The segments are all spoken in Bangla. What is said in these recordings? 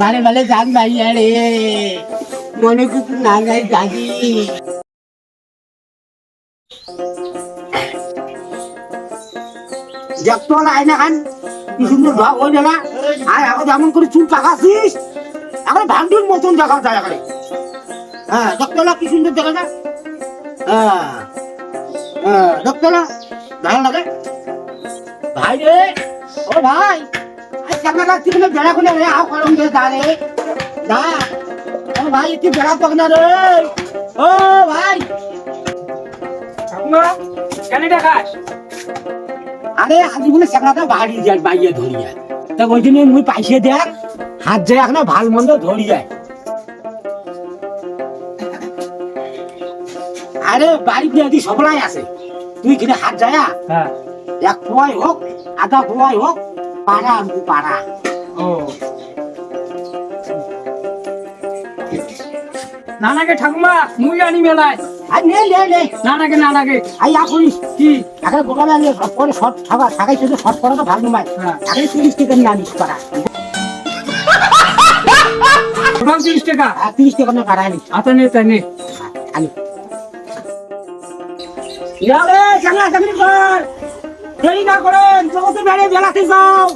বারে বারে যান ভাইয়া রে। মনে কিছু না নাই দাদি কি সুন্দর ভাব হয়ে না আর এখন যেমন করে চুল পাকাছিস এখন ভান্ডির মতন দেখা যায় এখানে হ্যাঁ দেখতো কি সুন্দর দেখা যায়। হ্যাঁ হ্যাঁ ভালো লাগে। ভাই রে, ও ভাই। রে দা ও ভাই একটু বেড়া পাক না ভাই। ঠাকুমা কেন দেখাস আরে আজি বলে সেকড়াটা বাড়ি যায় বাইয়ে ধরি যায় তা ওই জন্য মুই পাইছে দেখ হাত যায় এখন ভালো মন্দ ধরি যায় আরে বাড়ি দিয়ে দি সবলাই আছে। তুই কিনে হাত যায় হ্যাঁ। এক পোয়াই হোক আধা পোয়াই হোক পাড়া আনব পাড়া। ও। না লাগে ঠাকুমা মুই আনি মেলায়। আর নে নে নে। না লাগে না লাগে আই করিস কি? এখন গোটা সব করে শর্ট থাকা থাকাই শুধু শর্ট করা তো ভালো নয়। হ্যাঁ। আগে তিরিশ টাকা নিয়ে আনিস পাড়া। ওটাও তিরিশ টাকা? আর তিরিশ টাকা নিয়ে পাড়া আনিস। আতা নে তাই নে। আনি চাকরি কর দেরি না করেন বেড়ে যাও।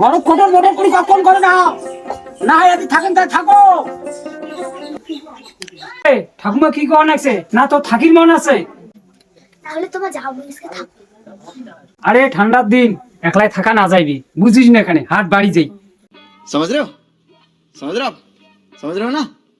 গরম মোটর করি কখন করে না না হয় থাকেন থাকো। ঠাকুমা কি কন আছে না তো থাকির মন আছে। তাহলে তোমার যাও আরে ঠান্ডার দিন একলাই থাকা না যাইবি। বুঝিস না এখানে হাট বাড়ি যাই। সমাজ রে সমাজ রে সমাজ রেও না?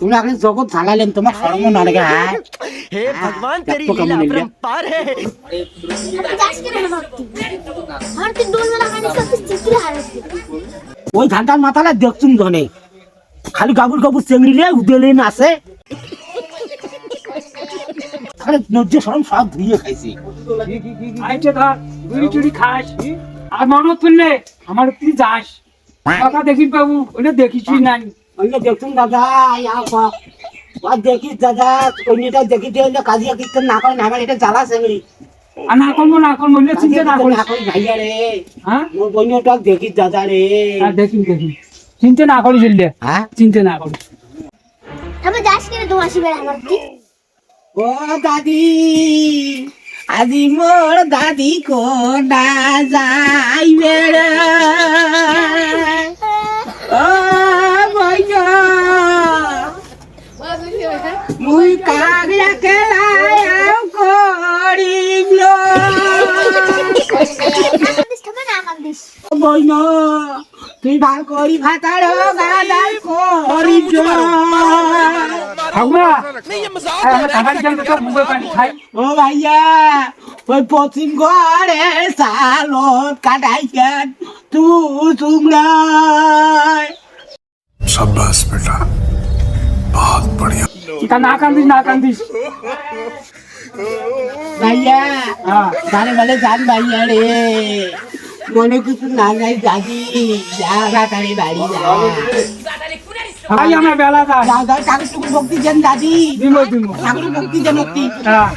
তোমরা এখন জগৎ ঝালালেন তোমার সরম না লাগে হ্যাঁ हे भगवान तेरी দেখো কেমন लीला এলিয়া। अपरंपार है আমি যাস করে হারতি হারতি দোল মেলা খানি সব চিত্রে হারতি ওই ধানটার মাথাটা দেখছুন ধনে খালি গাবুর গাবুর চেংড়িলে উদেলে আছে আরে নজ্জে সরম সব ধুয়ে খাইছি আইটে ধর বিড়ি টুড়ি খাস আর মনত পড়লে আমার তুই যাস কথা দেখিস বাবু ওটা দেখিসই নাই অন্য দেখছুন দাদা ইয়া কো। আর দেখিস দাদা চিন্তা ভাইয়া রে। হ্যাঁ? বন্যটা দাদা দেখি দেখি। চিন্তা না করিস হ্যাঁ? চিন্তা আমি করে ও দাদি আজি মোর দাদি কোনা যাইবে রে কান্দিস বইন তুই ভাল করি ভাতার গাদার করিম লো ঠাকুমা আর আমার টাকার জন্য তো মুখে পানি খাই ও ভাইয়া ওই পশ্চিম ঘরে সালত কাটাইছেন তু তোমরাই शाबाश बेटा बहुत बढ़िया তা না কান্দিস না কান্দিস ভাইয়া হ্যাঁ বারে বারে যান ভাইয়া রে মনে কিছু না নাই দাদি যা তাড়াতাড়ি বাড়ি যা। ভাই আমার বেলা যায় দাদা ঠাকুর টুকুর ভক্তি যেন দাদি ঠাকুর ভক্তি যেন হ্যাঁ।